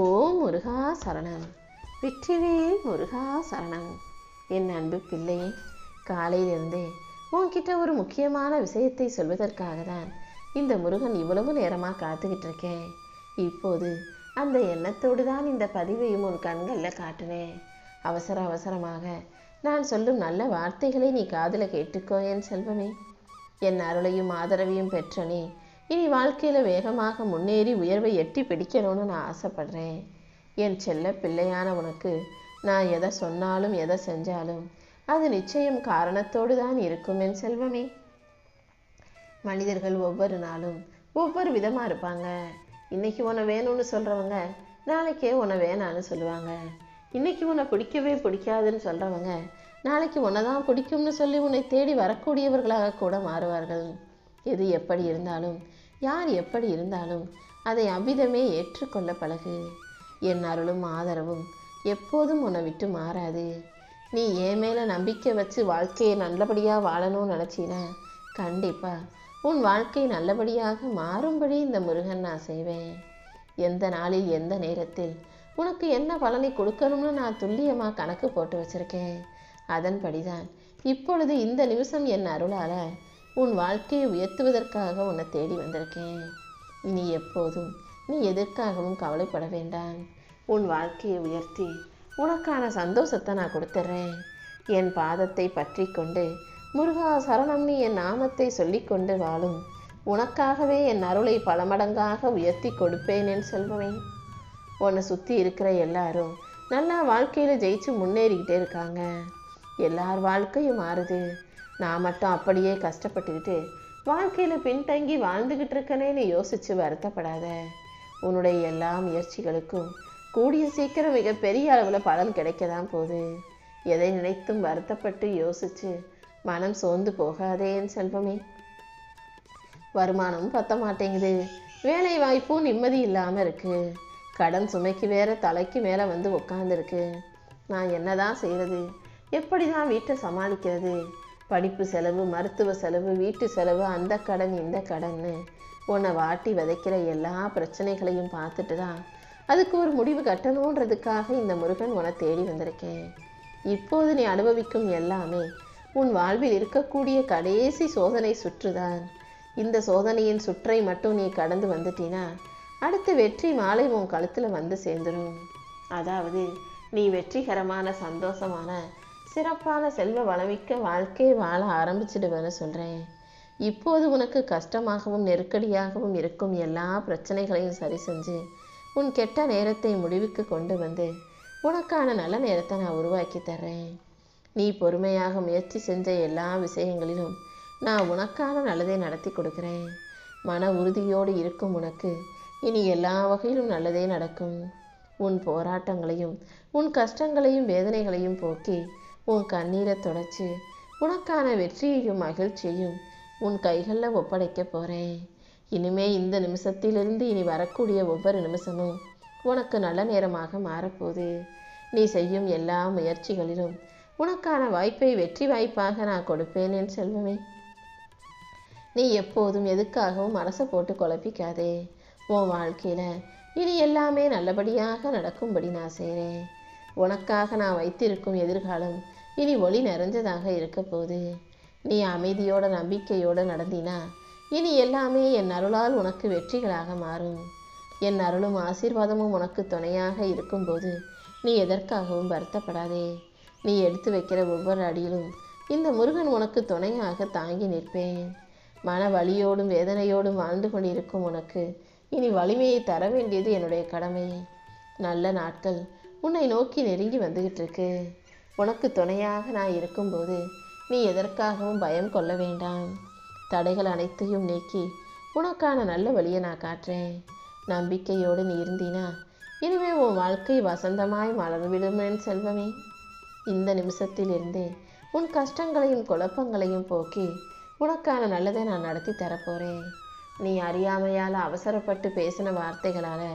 ஓ முருகா சரணம். வெற்றிவேல் முருகா சரணம். என் அன்பு பிள்ளையே காலையிலிருந்தே உன்கிட்ட ஒரு முக்கியமான விஷயத்தை சொல்வதற்காக தான் இந்த முருகன் இவ்வளவு நேரமாக காத்துக்கிட்டு இருக்கேன் இப்போது அந்த எண்ணத்தோடு தான் இந்த பதிவையும் உன் கண்களில் காட்டினேன். அவசர அவசரமாக நான் சொல்லும் நல்ல வார்த்தைகளை நீ காதில் கேட்டுக்கோ என் செல்வமே. என் அருளையும் ஆதரவையும் பெற்ற நீ இனி வாழ்க்கையில் வேகமாக முன்னேறி உயர்வை எட்டி பிடிக்கணும்னு நான் ஆசைப்படுறேன். என் செல்ல பிள்ளையான உனக்கு நான் எதை சொன்னாலும் எதை செஞ்சாலும் அது நிச்சயம் காரணத்தோடு தான் இருக்கும் என் செல்வமே. மனிதர்கள் ஒவ்வொரு நாளும் ஒவ்வொரு விதமாக இருப்பாங்க. இன்னைக்கு உன்னை வேணும்னு சொல்கிறவங்க நாளைக்கே உன்னை வேணான்னு சொல்லுவாங்க. இன்னைக்கு உன்னை பிடிக்கவே பிடிக்காதுன்னு சொல்கிறவங்க நாளைக்கு உன்னை தான் பிடிக்கும்னு சொல்லி உன்னை தேடி வரக்கூடியவர்களாக கூட மாறுவார்கள். எது எப்படி இருந்தாலும் யார் எப்படி இருந்தாலும் அதை அவ்விதமே ஏற்றுக்கொள்ள பழகு. என் அருளும் ஆதரவும் எப்போதும் உன்னை விட்டு மாறாது. நீ என் மேலே நம்பிக்கை வச்சு வாழ்க்கையை நல்லபடியாக வாழணும்னு நினச்சினா கண்டிப்பாக உன் வாழ்க்கை நல்லபடியாக மாறும்படி இந்த முருகன் நான் செய்வேன். எந்த நாளில் எந்த நேரத்தில் உனக்கு என்ன பலனை கொடுக்கணும்னு நான் துல்லியமாக கணக்கு போட்டு வச்சிருக்கேன். அதன்படிதான் இப்பொழுது இந்த நிமிஷம் என் அருளால் உன் வாழ்க்கையை உயர்த்துவதற்காக உன்னை தேடி வந்திருக்கேன். நீ எப்போதும் நீ எதற்காகவும் கவலைப்பட வேண்டாம். உன் வாழ்க்கையை உயர்த்தி உனக்கான சந்தோஷத்தை நான் கொடுத்துட்றேன். என் பாதத்தை பற்றி கொண்டு முருகா சரணம்னு என் நாமத்தை சொல்லிக்கொண்டு வாழும். உனக்காகவே என் அருளை பல மடங்காக உயர்த்தி கொடுப்பேனேன்னு சொல்லுவேன் உன்னை சுற்றி இருக்கிற எல்லாரும் நல்லா வாழ்க்கையில் ஜெயிச்சு முன்னேறிக்கிட்டே இருக்காங்க. எல்லார் வாழ்க்கையும் மாறுது. நான் மட்டும் அப்படியே கஷ்டப்பட்டுக்கிட்டு வாழ்க்கையில் பின்தங்கி வாழ்ந்துக்கிட்டு இருக்கனேன்னு யோசிச்சு வருத்தப்படாத. உன்னுடைய எல்லா முயற்சிகளுக்கும் கூடிய சீக்கிரம் மிகப்பெரிய அளவில் பலன் கிடைக்க தான் போகுது. எதை நினைத்தும் வருத்தப்பட்டு யோசிச்சு மனம் சோர்ந்து போகாதே என் செல்வமே. வருமானமும் பத்த மாட்டேங்குது. வேலை வாய்ப்பும் நிம்மதி இல்லாமல் இருக்கு. கடன் சுமைக்கு வேற தலைக்கு மேலே வந்து உட்காந்துருக்கு நான் என்னதான் செய்கிறது எப்படி தான் வீட்டை சமாளிக்கிறது? படிப்பு செலவு மருத்துவ செலவு வீட்டு செலவு அந்த கடன் இந்த கடன்னு உன்னை வாட்டி விதைக்கிற எல்லா பிரச்சனைகளையும் பார்த்துட்டு தான் அதுக்கு ஒரு முடிவு கட்டணுன்றதுக்காக இந்த முருகன் உன்னை தேடி வந்திருக்கேன். இப்போது நீ அனுபவிக்கும் எல்லாமே உன் வாழ்வில் இருக்கக்கூடிய கடைசி சோதனை சுற்றுதான். இந்த சோதனையின் சுற்றை மட்டும் நீ கடந்து வந்துட்டினா அடுத்த வெற்றி மாலை உன் கழுத்தில் வந்து சேர்ந்துடும் அதாவது நீ வெற்றிகரமான சந்தோஷமான சிறப்பான செல்வ வளமிக்க வாழ்க்கையை வாழ ஆரம்பிச்சிடுவேன்னு சொல்கிறேன் இப்போது உனக்கு கஷ்டமாகவும் நெருக்கடியாகவும் இருக்கும் எல்லா பிரச்சனைகளையும் சரி செஞ்சு உன் கெட்ட நேரத்தை முடிவுக்கு கொண்டு வந்து உனக்கான நல்ல நேரத்தை நான் உருவாக்கி தர்றேன். நீ பொறுமையாக முயற்சி செஞ்ச எல்லா விஷயங்களிலும் நான் உனக்கான நல்லதை நடத்தி கொடுக்குறேன். மன உறுதியோடு இருக்கும் உனக்கு இனி எல்லா வகையிலும் நல்லதே நடக்கும். உன் போராட்டங்களையும் உன் கஷ்டங்களையும் வேதனைகளையும் போக்கி உன் கண்ணீரை தொடச்சி உனக்கான வெற்றியையும் மகிழ்ச்சியையும் உன் கைகளில் ஒப்படைக்க போகிறேன் இனிமே இந்த நிமிஷத்திலிருந்து இனி வரக்கூடிய ஒவ்வொரு நிமிஷமும் உனக்கு நல்ல நேரமாக மாறப்போகுது. நீ செய்யும் எல்லா முயற்சிகளிலும் உனக்கான வாய்ப்பை வெற்றி வாய்ப்பாக நான் கொடுப்பேன் என் செல்வமே. நீ எப்போதும் எதுக்காகவும் மனசை போட்டு குழப்பிக்காதே. உன் வாழ்க்கையில் இனி எல்லாமே நல்லபடியாக நடக்கும்படி நான் செய்கிறேன் உனக்காக நான் வைத்திருக்கும் எதிர்காலம் இனி ஒளி நிறைஞ்சதாக இருக்க போகுது. நீ அமைதியோட நம்பிக்கையோடு நடந்தினா இனி எல்லாமே என் அருளால் உனக்கு வெற்றிகளாக மாறும். என் அருளும் ஆசீர்வாதமும் உனக்கு துணையாக இருக்கும்போது நீ எதற்காகவும் வருத்தப்படாதே. நீ எடுத்து வைக்கிற ஒவ்வொரு அடியிலும் இந்த முருகன் உனக்கு துணையாக தாங்கி நிற்பேன். மன வலியோடும் வேதனையோடும் வாழ்ந்து கொண்டிருக்கும் உனக்கு இனி வலிமையை தர வேண்டியது என்னுடைய கடமை. நல்ல நாட்கள் உன்னை நோக்கி நெருங்கி வந்துகிட்டு இருக்கு உனக்கு துணையாக நான் இருக்கும்போது நீ எதற்காகவும் பயம் கொள்ள வேண்டாம். தடைகள் அனைத்தையும் நீக்கி உனக்கான நல்ல வழியை நான் காட்டுறேன் நம்பிக்கையோடு நீ இருந்தீனா இனிமே உன் வாழ்க்கை வசந்தமாய் மலர்விடுமேன் செல்வமே. இந்த நிமிஷத்திலிருந்து உன் கஷ்டங்களையும் குழப்பங்களையும் போக்கி உனக்கான நல்லதை நான் நடத்தி தரப்போகிறேன் நீ அறியாமையால் அவசரப்பட்டு பேசின வார்த்தைகளால்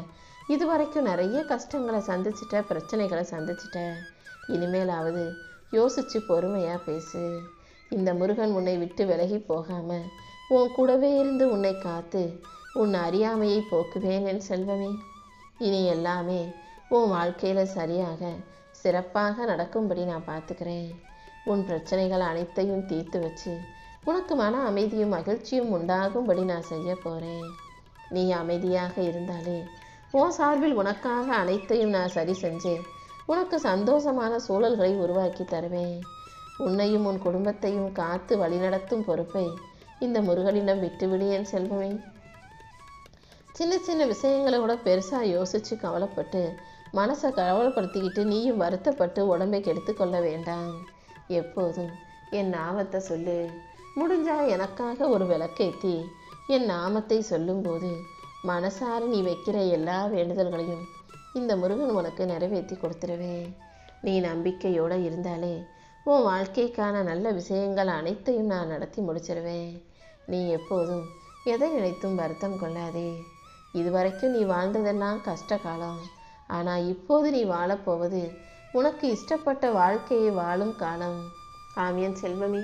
இதுவரைக்கும் நிறைய கஷ்டங்களை சந்திச்சிட்ட பிரச்சனைகளை சந்திச்சிட்ட இனிமேலாவது யோசிச்சு பொறுமையாக பேசு. இந்த முருகன் உன்னை விட்டு விலகி போகாமல் உன் கூடவே இருந்து உன்னை காத்து உன் அறியாமையை போக்குவேன் என் செல்வமே. இனி எல்லாமே உன் வாழ்க்கையில் சரியாக சிறப்பாக நடக்கும்படி நான் பார்த்துக்கிறேன். உன் பிரச்சனைகள் அனைத்தையும் தீர்த்து வச்சு உனக்கு மன அமைதியும் மகிழ்ச்சியும் உண்டாகும்படி நான் செய்ய போகிறேன் நீ அமைதியாக இருந்தாலே உன் சார்பில் உனக்காக அனைத்தையும் நான் சரி செஞ்சேன். உனக்கு சந்தோஷமான சூழல்களை உருவாக்கி தருவேன். உன்னையும் உன் குடும்பத்தையும் காத்து வழிநடத்தும் பொறுப்பை இந்த முருகனிடம் விட்டுவிடு என் செல்வமே. சின்ன சின்ன விஷயங்களை கூட பெருசாக யோசித்து கவலைப்பட்டு மனசை கவலைப்படுத்திக்கிட்டு நீயும் வருத்தப்பட்டு உடம்பை கெடுத்துக்கொள்ள வேண்டாம். எப்போதும் என் நாமத்தை சொல்லு. முடிஞ்சா எனக்காக ஒரு விளக்கேற்றி என் நாமத்தை சொல்லும்போது மனசார நீ வைக்கிற எல்லா வேண்டுதல்களையும் இந்த முருகன் உனக்கு நிறைவேற்றி கொடுத்துருவேன் நீ நம்பிக்கையோடு இருந்தாலே உன் வாழ்க்கைக்கான நல்ல விஷயங்கள் அனைத்தையும் நான் நடத்தி முடிச்சிருவேன். நீ எப்போதும் எதை நினைத்தும் வருத்தம் கொள்ளாதே. இதுவரைக்கும் நீ வாழ்ந்ததெல்லாம் கஷ்ட காலம். ஆனால் இப்போது நீ வாழப்போவது உனக்கு இஷ்டப்பட்ட வாழ்க்கையை வாழும் காலம். ஆமியன் செல்வமே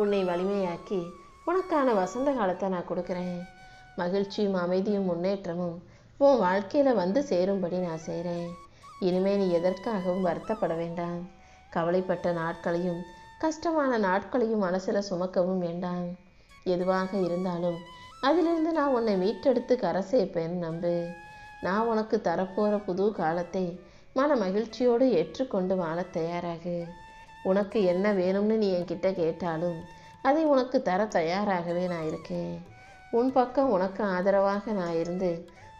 உன்னை வலிமையாக்கி உனக்கான வசந்த காலத்தை நான் கொடுக்குறேன். மகிழ்ச்சியும் அமைதியும் முன்னேற்றமும் உன் வாழ்க்கையில் வந்து சேரும்படி நான் செய்கிறேன் இனிமே நீ எதற்காகவும் வருத்தப்பட வேண்டாம். கவலைப்பட்ட நாட்களையும் கஷ்டமான நாட்களையும் மனசில் சுமக்கவும் வேண்டாம். எதுவாக இருந்தாலும் அதிலிருந்து நான் உன்னை மீட்டெடுத்து கரை சேர்ப்பேன்னு நம்பு. நான் உனக்கு தரப்போகிற புது காலத்தை மன மகிழ்ச்சியோடு ஏற்றுக்கொண்டு வாழ தயாராகு. உனக்கு என்ன வேணும்னு நீ என்கிட்ட கேட்டாலும் அதை உனக்கு தர தயாராகவே நான் இருக்கேன். உன் பக்கம் உனக்கு ஆதரவாக நான் இருந்து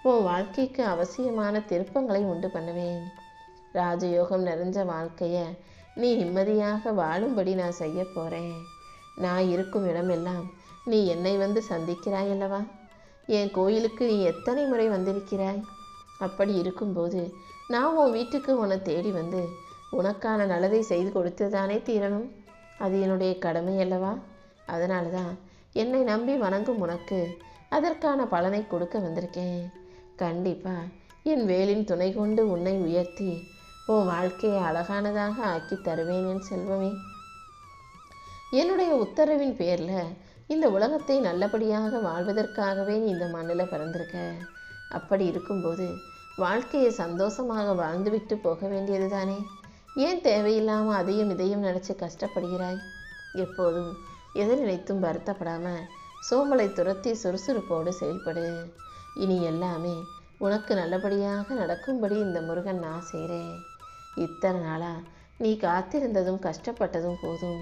உன் வாழ்க்கைக்கு அவசியமான திருப்பங்களை உண்டு பண்ணுவேன். ராஜயோகம் நிறைஞ்ச வாழ்க்கையை நீ நிம்மதியாக வாழும்படி நான் செய்ய போகிறேன் நான் இருக்கும் இடமெல்லாம் நீ என்னை வந்து சந்திக்கிறாய் அல்லவா? என் கோயிலுக்கு நீ எத்தனை முறை வந்திருக்கிறாய்? அப்படி இருக்கும்போது நான் உன் வீட்டுக்கு உன்னை தேடி வந்து உனக்கான நல்லதை செய்து கொடுத்து தானே தீரணும்? அது என்னுடைய கடமை அல்லவா? அதனால தான் என்னை நம்பி வணங்கும் உனக்கு அதற்கான பலனை கொடுக்க வந்திருக்கேன். கண்டிப்பா. என் வேலின் துணை கொண்டு உன்னை உயர்த்தி உன் வாழ்க்கையை அழகானதாக ஆக்கி தருவேன் என் செல்வமே. என்னுடைய உத்தரவின் பேரில் இந்த உலகத்தை நல்லபடியாக வாழ்வதற்காகவே நீ இந்த மண்ணில் பிறந்திருக்க. அப்படி இருக்கும்போது வாழ்க்கையை சந்தோஷமாக வாழ்ந்துவிட்டு போக வேண்டியது தானே ஏன் தேவையில்லாமல் அதையும் இதையும் நினச்சி கஷ்டப்படுகிறாய்? எப்போதும் எதை நினைத்தும் வருத்தப்படாம சோம்பலை துரத்தி சுறுசுறுப்போடு செயல்படு. இனி எல்லாமே உனக்கு நல்லபடியாக நடக்கும்படி இந்த முருகன் நான் செய்கிறேன் இத்தனை நாளாக நீ காத்திருந்ததும் கஷ்டப்பட்டதும் போதும்.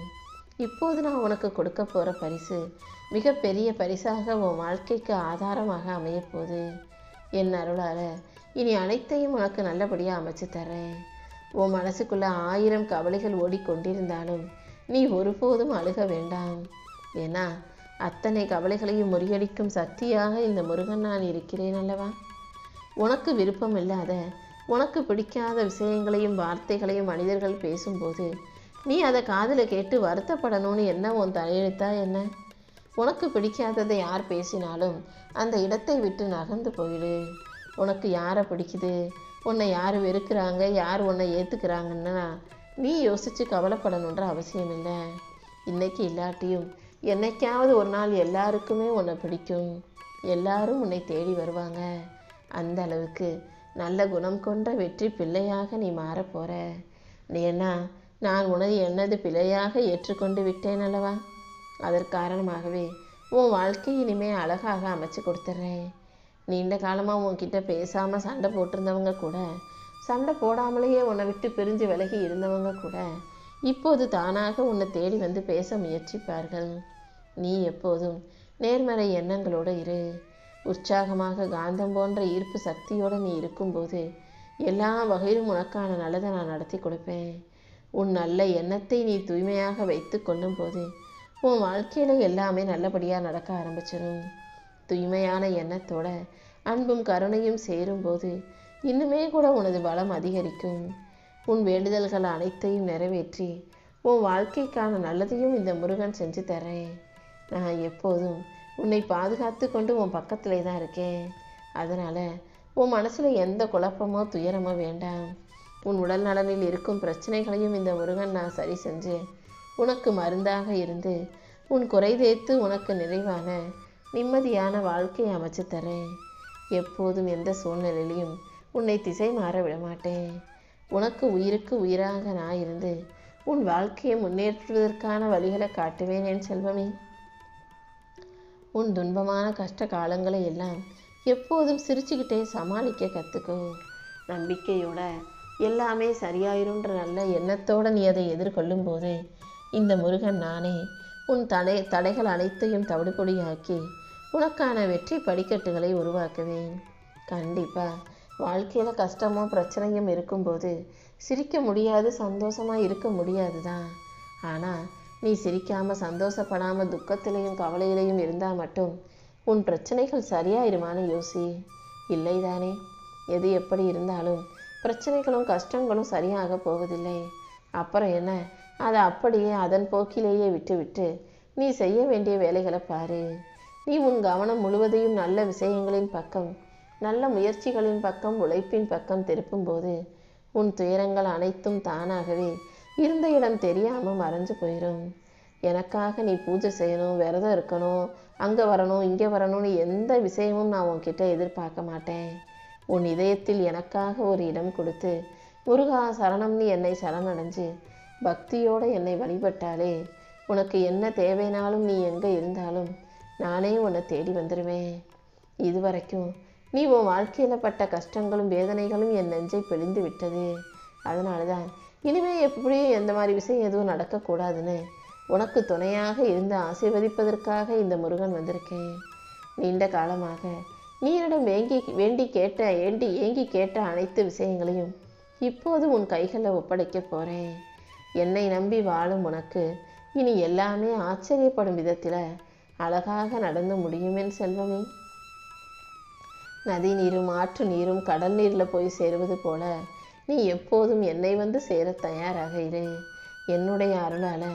இப்போது நான் உனக்கு கொடுக்க போகிற பரிசு மிகப்பெரிய பரிசாக உன் வாழ்க்கைக்கு ஆதாரமாக அமையப்போகுது என் அருளால் இனி அனைத்தையும் உனக்கு நல்லபடியாக அமைச்சு தர்றேன். உன் மனசுக்குள்ள ஆயிரம் கவலைகள் ஓடிக்கொண்டிருந்தாலும் நீ ஒருபோதும் அழுக வேண்டாம். ஏன்னா அத்தனை கவலைகளையும் முறியடிக்கும் சக்தியாக இந்த முருகன் நான் இருக்கிறேன் அல்லவா? உனக்கு விருப்பம் இல்லாத உனக்கு பிடிக்காத விஷயங்களையும் வார்த்தைகளையும் மனிதர்கள் பேசும்போது நீ அதை காதில் கேட்டு வருத்தப்படணும்னு என்ன உன் தலையெழுத்தா என்ன? உனக்கு பிடிக்காததை யார் பேசினாலும் அந்த இடத்தை விட்டு நகர்ந்து போயிடு. உனக்கு யாரை பிடிக்குது? உன்னை யார் வெறுக்கிறாங்க? யார் உன்னை ஏற்றுக்கிறாங்கன்னா நீ யோசித்து கவலைப்படணுன்ற அவசியம் இல்லை இன்றைக்கி இல்லாட்டியும் என்னைக்காவது ஒரு நாள் எல்லாருக்குமே உன்னை பிடிக்கும். எல்லாரும் உன்னை தேடி வருவாங்க. அந்த அளவுக்கு நல்ல குணம் கொண்ட வெற்றி பிள்ளையாக நீ மாறப்போற நீ என்ன நான் உனது என்னது பிழையாக ஏற்றுக்கொண்டு விட்டேன் அல்லவா? அதற்காரணமாகவே உன் வாழ்க்கை இனிமே அழகாக அமைச்சு கொடுத்துட்றேன் நீண்ட காலமாக உன்கிட்ட பேசாமல் சண்டை போட்டிருந்தவங்க கூட சண்டை போடாமலேயே உன்னை விட்டு பிரிஞ்சு விலகி இருந்தவங்க கூட இப்போது தானாக உன்னை தேடி வந்து பேச முயற்சிப்பார்கள். நீ எப்போதும் நேர்மறை எண்ணங்களோடு இரு. உற்சாகமாக காந்தம் போன்ற ஈர்ப்பு சக்தியோடு நீ இருக்கும்போது எல்லா வகையிலும் உனக்கான நல்லதை நான் நடத்தி கொடுப்பேன். உன் நல்ல எண்ணத்தை நீ தூய்மையாக வைத்து கொள்ளும் போது உன் வாழ்க்கையில் எல்லாமே நல்லபடியாக நடக்க ஆரம்பிச்சிடும் தூய்மையான எண்ணத்தோட அன்பும் கருணையும் சேரும்போது இன்னுமே கூட உனது பலம் அதிகரிக்கும். உன் வேண்டுதல்கள் அனைத்தையும் நிறைவேற்றி உன் வாழ்க்கைக்கான நல்லதையும் இந்த முருகன் செஞ்சு தரேன். நான் எப்போதும் உன்னை பாதுகாத்து கொண்டு உன் பக்கத்திலே தான் இருக்கேன். அதனால் உன் மனசில் எந்த குழப்பமோ துயரமோ வேண்டாம். உன் உடல் நலனில் இருக்கும் பிரச்சனைகளையும் இந்த முருகன் நான் சரி செஞ்சு உனக்கு மருந்தாக இருந்து உன் குறை தேய்த்து உனக்கு நிறைவான நிம்மதியான வாழ்க்கையை அமைச்சு தரேன். எப்போதும் எந்த சூழ்நிலையிலையும் உன்னை திசை மாற விடமாட்டேன். உனக்கு உயிருக்கு உயிராக நான் இருந்து உன் வாழ்க்கையை முன்னேற்றுவதற்கான வழிகளை காட்டுவேன் என் செல்வமே. உன் துன்பமான கஷ்ட காலங்களை எல்லாம் எப்போதும் சிரிச்சுக்கிட்டே சமாளிக்க கற்றுக்கோ நம்பிக்கையோட எல்லாமே சரியாயிருன்ற நல்ல எண்ணத்தோட நீ அதை எதிர்கொள்ளும் போது இந்த முருகன் நானே உன் தடை தடைகள் அனைத்தையும் தவிடுபொடியாக்கி உனக்கான வெற்றி படிக்கட்டுகளை உருவாக்குவேன். கண்டிப்பா வாழ்க்கையில் கஷ்டமும் பிரச்சனையும் இருக்கும்போது சிரிக்க முடியாது சந்தோஷமாக இருக்க முடியாது தான். ஆனால் நீ சிரிக்காமல் சந்தோஷப்படாமல் துக்கத்திலையும் கவலையிலையும் இருந்தால் மட்டும் உன் பிரச்சனைகள் சரியாயிருமான்னு யோசி. இல்லைதானே எது எப்படி இருந்தாலும் பிரச்சனைகளும் கஷ்டங்களும் சரியாக போவதில்லை. அப்புறம் என்ன? அதை அப்படியே அதன் போக்கிலேயே விட்டுவிட்டு நீ செய்ய வேண்டிய வேலைகளை பாரு. நீ உன் கவனம் முழுவதையும் நல்ல விஷயங்களின் பக்கம் நல்ல முயற்சிகளின் பக்கம் உழைப்பின் பக்கம் திருப்பும்போது உன் துயரங்கள் அனைத்தும் தானாகவே இருந்த இடம் தெரியாமல் மறைஞ்சு போயிடும் எனக்காக நீ பூஜை செய்யணும் விரதம் இருக்கணும் அங்கே வரணும் இங்கே வரணும்னு எந்த விஷயமும் நான் உன்கிட்ட எதிர்பார்க்க மாட்டேன். உன் இதயத்தில் எனக்காக ஒரு இடம் கொடுத்து முருகா சரணம்னு என்னை சரணடைஞ்சு பக்தியோடு என்னை வழிபட்டாலே உனக்கு என்ன தேவைனாலும் நீ எங்கே இருந்தாலும் நானே உன்னை தேடி வந்துடுவேன் இதுவரைக்கும் நீ உன் வாழ்க்கையில் பட்ட கஷ்டங்களும் வேதனைகளும் என் நெஞ்சை பிழிந்து விட்டது. அதனால தான் இனிமே எப்படியும் எந்த மாதிரி விஷயம் எதுவும் நடக்கக்கூடாதுன்னு உனக்கு துணையாக இருந்து ஆசீர்வதிப்பதற்காக இந்த முருகன் வந்திருக்கேன். நீண்ட காலமாக நீ என்னிடம் வேங்கி வேண்டி கேட்ட ஏண்டி ஏங்கி கேட்ட அனைத்து விஷயங்களையும் இப்போது உன் கைகளில் ஒப்படைக்க போகிறேன் என்னை நம்பி வாழும் உனக்கு இனி எல்லாமே ஆச்சரியப்படும் விதத்தில் அழகாக நடந்து முடியுமேன் செல்வமே. நதி நீரும் ஆற்று நீரும் கடல் நீரில் போய் சேருவது போல நீ எப்போதும் என்னை வந்து சேர தயாராக இரு. என்னுடைய அருளால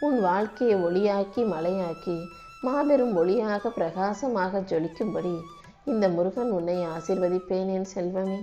உன் வாழ்க்கையை ஒளியாக்கி மலையாக்கி மாபெரும் ஒளியாக பிரகாசமாக ஜொலிக்கும்படி இந்த முருகன் உன்னை ஆசிர்வதிப்பேன் என் செல்வமே.